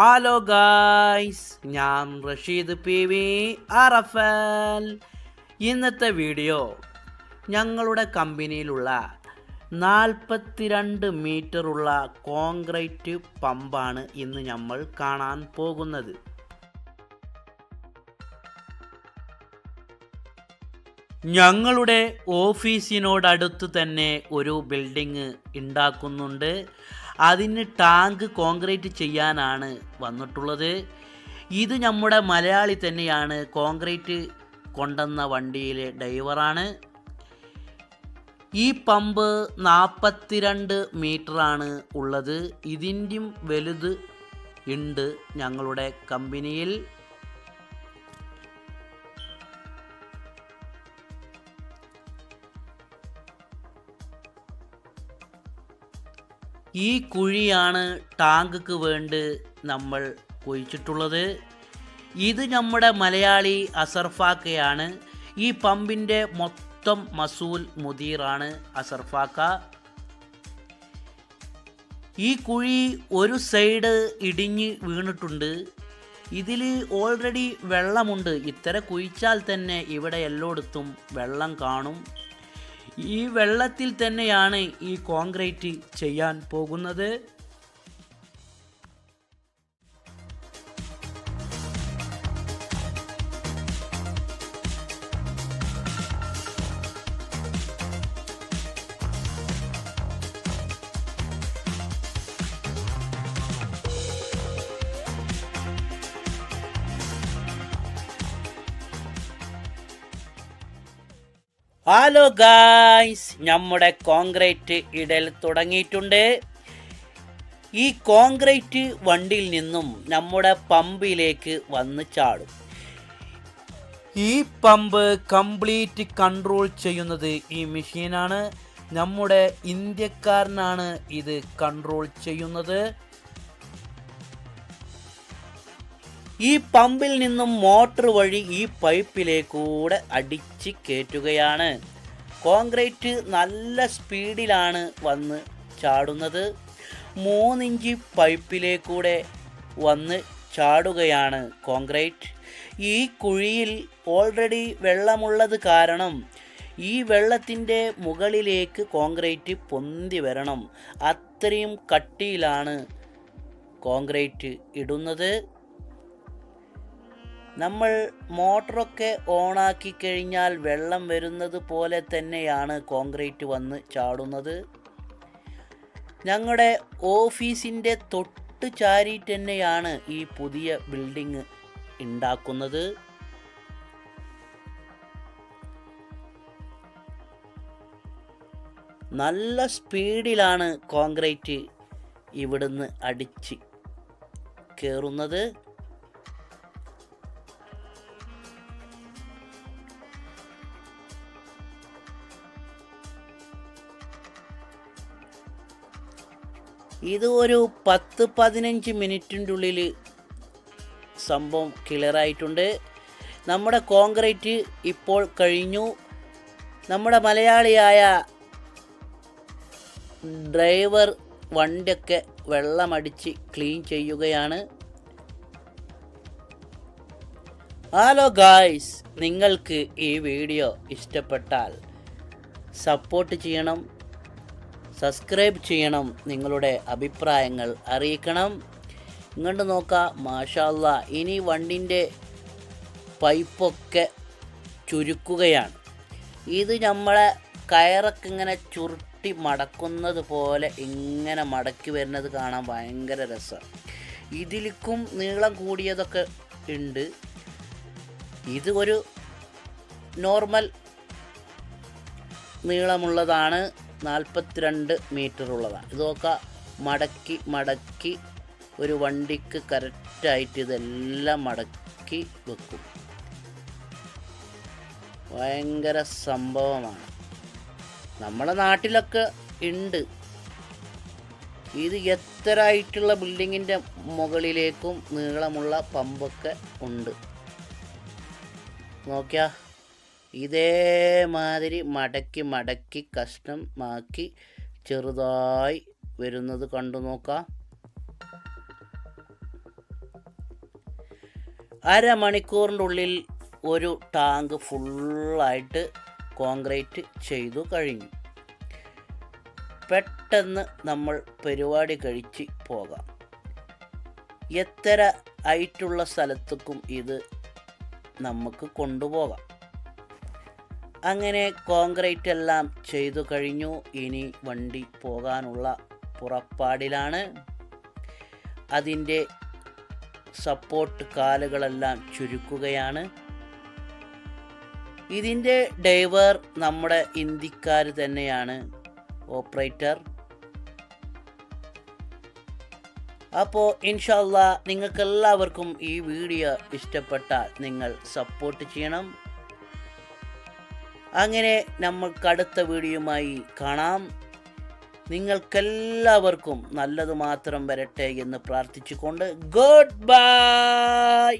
Hello guys ഞാൻ Rasheed P V അറഫൽ. ഇന്നത്തെ video ഞങ്ങളുടെ കമ്പനിയിലുള്ള നാൽപ്പത്തിരണ്ട് മീറ്ററുള്ള കോൺക്രീറ്റ് പമ്പാണ് ഇന്ന് നമ്മൾ കാണാൻ പോകുന്നത്. ഞങ്ങളുടെ ഓഫീസിനോടടുത്ത് തന്നെ ഒരു ബിൽഡിംഗ് ഉണ്ടാക്കുന്നുണ്ട്. അതിന് ടാങ്ക് കോൺക്രീറ്റ് ചെയ്യാനാണ് വന്നിട്ടുള്ളത്. ഇത് നമ്മുടെ മലയാളി തന്നെയാണ് കോൺക്രീറ്റ് കൊണ്ടുവന്ന വണ്ടിയിലെ ഡ്രൈവറാണ്. ഈ പമ്പ് നാൽപ്പത്തിരണ്ട് മീറ്ററാണ് ഉള്ളത്. ഇതിന്റെയും വലുത് ഉണ്ട് ഞങ്ങളുടെ കമ്പനിയിൽ. ഈ കുഴിയാണ് ടാങ്കുക്ക് വേണ്ടി നമ്മൾ കുഴിച്ചിട്ടുള്ളത്. ഇത് നമ്മുടെ മലയാളി അസർഫാക്കയാണ്. ഈ പമ്പിന്റെ മൊത്തം മസൂൽ മുദീറാണ് അസർഫാക്ക. ഈ കുഴി ഒരു സൈഡ് ഇടിഞ്ഞ് വീണിട്ടുണ്ട്. ഇതിൽ ഓൾറെഡി വെള്ളമുണ്ട്. ഇത്ര കുഴിച്ചാൽ തന്നെ ഇവിടെ എല്ലായിടത്തും വെള്ളം കാണും. ഈ വെള്ളത്തിൽ തന്നെയാണ് ഈ കോൺക്രീറ്റ് ചെയ്യാൻ പോകുന്നത്. ഹലോ ഗായ്സ് നമ്മുടെ കോൺക്രീറ്റ് ഇടൽ തുടങ്ങിയിട്ടുണ്ട്. ഈ കോൺക്രീറ്റ് വണ്ടിയിൽ നിന്നും നമ്മുടെ പമ്പിലേക്ക് വന്ന് ചാടും. ഈ പമ്പ് കംപ്ലീറ്റ് കൺട്രോൾ ചെയ്യുന്നത് ഈ മെഷീനാണ്. നമ്മുടെ ഇന്ത്യക്കാരനാണ് ഇത് കൺട്രോൾ ചെയ്യുന്നത്. ഈ പമ്പിൽ നിന്നും മോട്ടർ വഴി ഈ പൈപ്പിലേക്കൂടെ അടിച്ച് കയറ്റുകയാണ് കോൺക്രീറ്റ് നല്ല സ്പീഡിലാണ് വന്ന് ചാടുന്നത്. മൂന്നിഞ്ച് പൈപ്പിലേക്കൂടെ വന്ന് ചാടുകയാണ് കോൺക്രീറ്റ്. ഈ കുഴിയിൽ ഓൾറെഡി വെള്ളമുള്ളത് കാരണം ഈ വെള്ളത്തിന്റെ മുകളിലേക്ക് കോൺക്രീറ്റ് പൊന്തി വരണം. അത്രയും കട്ടിയിലാണ് കോൺക്രീറ്റ് ഇടുന്നത്. നമ്മൾ മോട്ടറൊക്കെ ഓണാക്കി കഴിഞ്ഞാൽ വെള്ളം വരുന്നത് പോലെ തന്നെയാണ് കോൺക്രീറ്റ് വന്ന് ചാടുന്നത്. ഞങ്ങളുടെ ഓഫീസിന്റെ തൊട്ട് ചാരിയിട്ട് തന്നെയാണ് ഈ പുതിയ ബിൽഡിങ് ഉണ്ടാക്കുന്നത് നല്ല സ്പീഡിലാണ് കോൺക്രീറ്റ് ഇവിടുന്ന് അടിച്ച് കയറുന്നത് ഇത് ഒരു പത്ത് പതിനഞ്ച് മിനിറ്റിന്റെ ഉള്ളിൽ സംഭവം ക്ലിയറായിട്ടുണ്ട് നമ്മുടെ കോൺക്രീറ്റ് ഇപ്പോൾ കഴിഞ്ഞു. നമ്മുടെ മലയാളിയായ ഡ്രൈവർ വണ്ടിയൊക്കെ വെള്ളമടിച്ച് ക്ലീൻ ചെയ്യുകയാണ്. ഹലോ ഗായ്സ് നിങ്ങൾക്ക് ഈ വീഡിയോ ഇഷ്ടപ്പെട്ടാൽ സപ്പോർട്ട് ചെയ്യണം. സബ്സ്ക്രൈബ് ചെയ്യണം നിങ്ങളുടെ അഭിപ്രായങ്ങൾ അറിയിക്കണം. ഇങ്ങോട്ട് നോക്കാം മാഷാല്ല ഇനി വണ്ടിന്റെ പൈപ്പൊക്കെ ചുരുക്കുകയാണ്. ഇത് നമ്മളെ കയറൊക്കെ ഇങ്ങനെ ചുരുട്ടി മടക്കുന്നത് പോലെ ഇങ്ങനെ മടക്കി വരുന്നത് കാണാൻ ഭയങ്കര രസമാണ് ഇതിലേക്കും നീളം കൂടിയതൊക്കെ ഉണ്ട്. ഇത് ഒരു നോർമൽ നീളമുള്ളതാണ്. നാൽപ്പത്തിരണ്ട് മീറ്റർ ഉള്ളതാണ് ഇതൊക്കെ മടക്കി മടക്കി ഒരു വണ്ടിക്ക് കറക്റ്റായിട്ട് ഇതെല്ലാം മടക്കി വെക്കും. ഭയങ്കര സംഭവമാണ്. നമ്മുടെ നാട്ടിലൊക്കെ ഉണ്ട്. ഇത് എത്ര ആയിട്ടുള്ള ബിൽഡിങ്ങിന്റെ മുകളിലേക്കും നീളമുള്ള പമ്പൊക്കെ ഉണ്ട്. നോക്കിയാ ഇതേമാതിരി മടക്കി മടക്കി കഷ്ണമാക്കി ചെറുതായി വരുന്നത് കണ്ടു നോക്കാം. അരമണിക്കൂറിന്റെ ഉള്ളിൽ ഒരു ടാങ്ക് ഫുള്ളായിട്ട് കോൺക്രീറ്റ് ചെയ്തു കഴിഞ്ഞു. പെട്ടെന്ന് നമ്മൾ പരിപാടി കഴിച്ച് പോകാം. എത്ര ആയിട്ടുള്ള സ്ഥലത്തേക്കും ഇത് നമുക്ക് കൊണ്ടുപോകാം. അങ്ങനെ കോൺക്രീറ്റ് എല്ലാം ചെയ്തു കഴിഞ്ഞു. ഇനി വണ്ടി പോകാനുള്ള പുറപ്പാടിലാണ്. അതിന്റെ സപ്പോർട്ട് കാലുകളെല്ലാം ചുരുക്കുകയാണ്. ഇതിന്റെ ഡ്രൈവർ നമ്മുടെ ഇന്ത്യക്കാർ തന്നെയാണ് ഓപ്പറേറ്റർ. അപ്പോൾ ഇൻഷല്ല നിങ്ങൾക്കെല്ലാവർക്കും ഈ വീഡിയോ ഇഷ്ടപ്പെട്ടാൽ നിങ്ങൾ സപ്പോർട്ട് ചെയ്യണം. അങ്ങനെ നമ്മൾക്കടുത്ത വീഡിയോയുമായി കാണാം. നിങ്ങൾക്കെല്ലാവർക്കും നല്ലത് മാത്രം വരട്ടെ എന്ന് പ്രാർത്ഥിച്ചുകൊണ്ട് ഗുഡ് ബൈ!